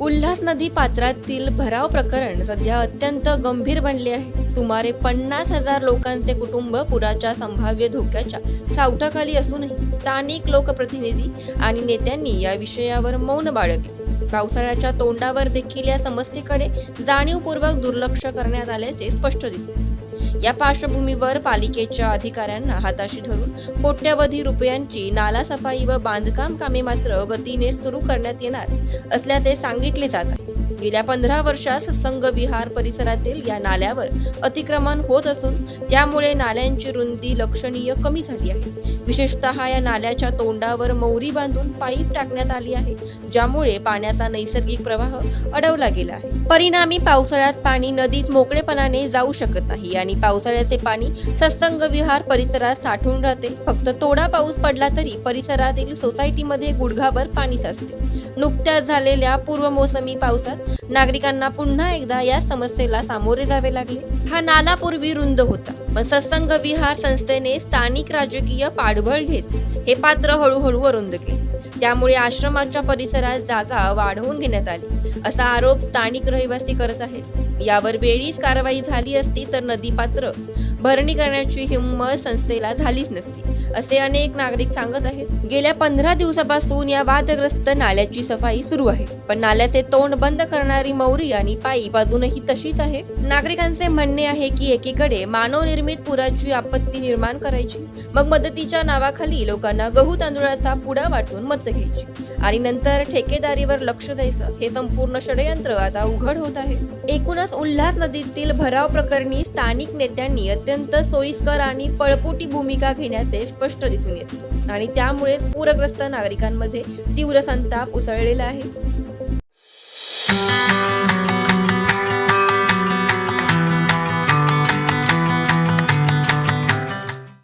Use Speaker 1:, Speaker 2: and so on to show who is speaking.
Speaker 1: उल्हास नदी पात्रातील भराव प्रकरण सध्या अत्यंत गंभीर बनले आहे. सुमारे पन्नास हजार लोकांचे कुटुंब पुराच्या संभाव्य धोक्याच्या सावटाखाली असूनही स्थानिक लोकप्रतिनिधी आणि नेत्यांनी या विषयावर मौन बाळगले. पावसाळ्याच्या तोंडावर देखील या समस्येकडे जाणीवपूर्वक दुर्लक्ष करण्यात आल्याचे स्पष्ट दिसते. या पार्श्वभूमीवर पालिकेच्या अधिकाऱ्यांना हाताशी धरून कोट्यवधी रुपयांची नाला सफाई व बांधकाम कामे मात्र गतीने सुरू करण्यात येणार असल्याचे सांगितले जात आहे. गेल्या पंधरा वर्षात सत्संग विहार परिसरातील या नाल्यावर अतिक्रमण होत असून त्यामुळे नाल्यांची रुंदी लक्षणीय कमी झाली आहे. विशेषतः या नाल्याच्या तोंडावर मौरी बांधून पाईप टाकण्यात आली आहे ज्यामुळे पाण्याचा नैसर्गिक प्रवाह अडवला गेला आहे. परिणामी पावसाळ्यात पाणी नदीत मोकळेपणाने जाऊ शकत नाही आणि पावसाळ्याचे पाणी सत्संग विहार परिसरात साठून राहते. फक्त थोडा पाऊस पडला तरी परिसरातील सोसायटीमध्ये गुडघाभर पाणी साचते. नुकत्याच झालेल्या पूर्व मोसमी पावसात नागरिकांना पुन्हा एकदा या समस्येला सामोरे जावे लागले. हा नाला पूर्वी रुंद होता. पण सत्संग विहार संस्थेने स्थानिक राजकीय पाठबळ घेत हे पात्र हळूहळू अरुंद केले. त्यामुळे आश्रमाच्या परिसरात जागा वाढवून घेण्यात आली. असा आरोप स्थानिक रहिवासी करत आहेत. यावर वेळीच कारवाई झाली असती तर नदी पात्र. भरणी करण्याची हिंमत संस्थेला झालीच नसती असे अनेक नागरिक सांगत आहेत. गेल्या पंधरा दिवसापासून या वादग्रस्त नाल्याची सफाई सुरू आहे. पण नाल्याचे तोंड बंद करणारी मौरी आणि पाईप अजूनही तशीच आहे. नागरिकांचे म्हणणे आहे की एकीकडे मानवनिर्मित पुराची आपत्ती निर्माण करायची मग मदतीच्या नावाखाली लोकांना गहू तांदूळाचा पुडा वाटून मत घ्यायची आणि नंतर ठेकेदारीवर लक्ष द्यायचं हे संपूर्ण षडयंत्र आता उघड होत आहे. एकूणच उल्हास नदीतील भराव प्रकरणी स्थानिक नेत्यांनी अत्यंत सोयीस्कर आणि पळपोटी भूमिका घेण्याचे स्पष्ट दिसून येते. आणि त्यामुळे पूरग्रस्त नागरिकांमध्ये तीव्र संताप उसळलेला आहे.